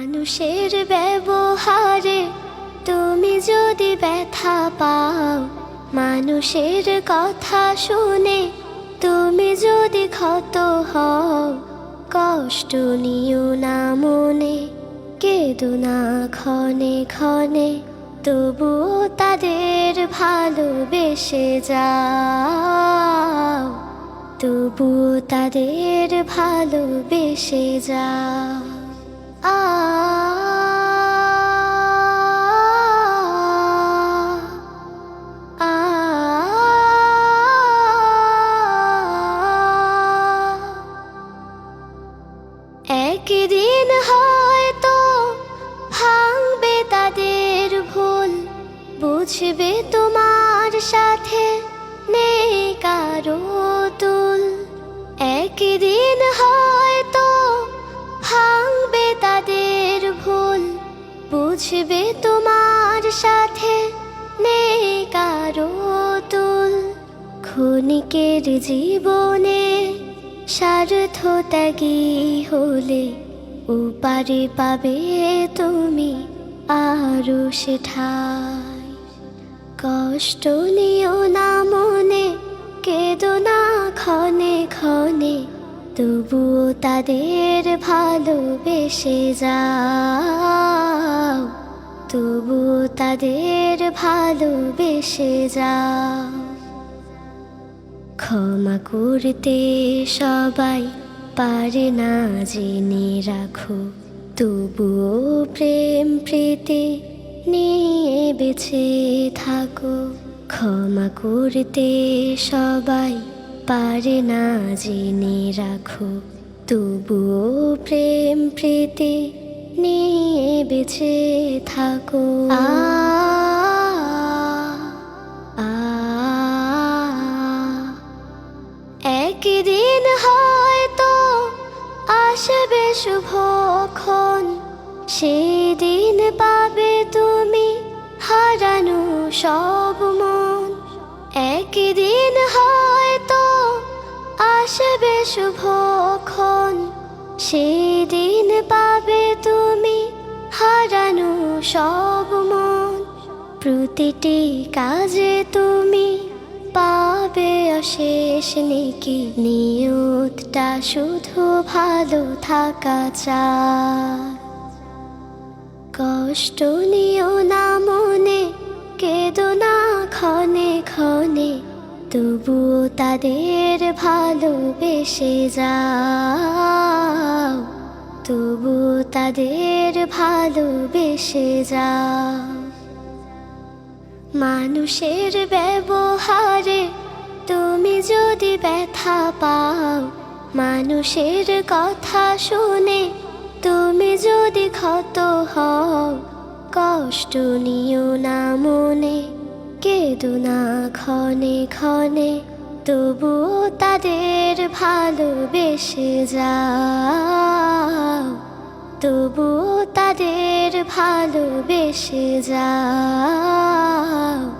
মানুষের ব্যবহারে তুমি যদি ব্যথা পাও, মানুষের কথা শুনে তুমি যদি ক্ষত হও, কষ্ট নিও না মনে, কেদো না ক্ষণে ক্ষণে, তবুও তাদের ভালোবেসে যাও তবু তাদের ভালোবেসে যাও। একদিন হয়তো ভাঙবে তাদের ভুল বুঝবে তোমার সাথে নেই কারও তুল একদিন হয়তো বুঝবে তোমার সাথে নেই কারও তুল ক্ষণিকের জীবনে স্বার্থ ত্যাগী হলে উপারে পাবে তুমি আরও সেঠাই। কষ্ট নিও না মনে, কেদো না ক্ষণে ক্ষণে তবুও তাদের ভালোবেসে যাও। তবুও তাদের ভালোবেসে যাও। ক্ষমা করতে সবাই পারে না জেনে রাখো, তবুও প্রেম প্রীতি নিয়ে বেছে থাকো। ক্ষমা করতে সবাই পারে না জেনে রাখো, তবুও প্রেম প্রীতি নিয়ে বেছে থাকো। আ একদিন হয়তো আসবে শুভক্ষণ সেদিন পাবে তুমি হারানো সব মন। একদিন হয়তো আসবে শুভক্ষণ সেদিন পাবে তুমি হারানো সব মন। প্রতিটি কাজে তুমি পাবে অশেষ নেকি। নিয়তটা শুধু ভালো থাকা চা কষ্ট নিও না মনে তবুও তাদের ভালোবেসে যাও। তবু তাদের ভালোবেসে যাও। মানুষের ব্যবহারে তুমি যদি ব্যথা পাও, মানুষের কথা শুনে তুমি যদি ক্ষত হও, কষ্ট নিও না মনে। কেদো না ক্ষণে ক্ষণে তবুও তাদের ভালোবেসে যাও। তবু তাদের ভালোবেসে যাও।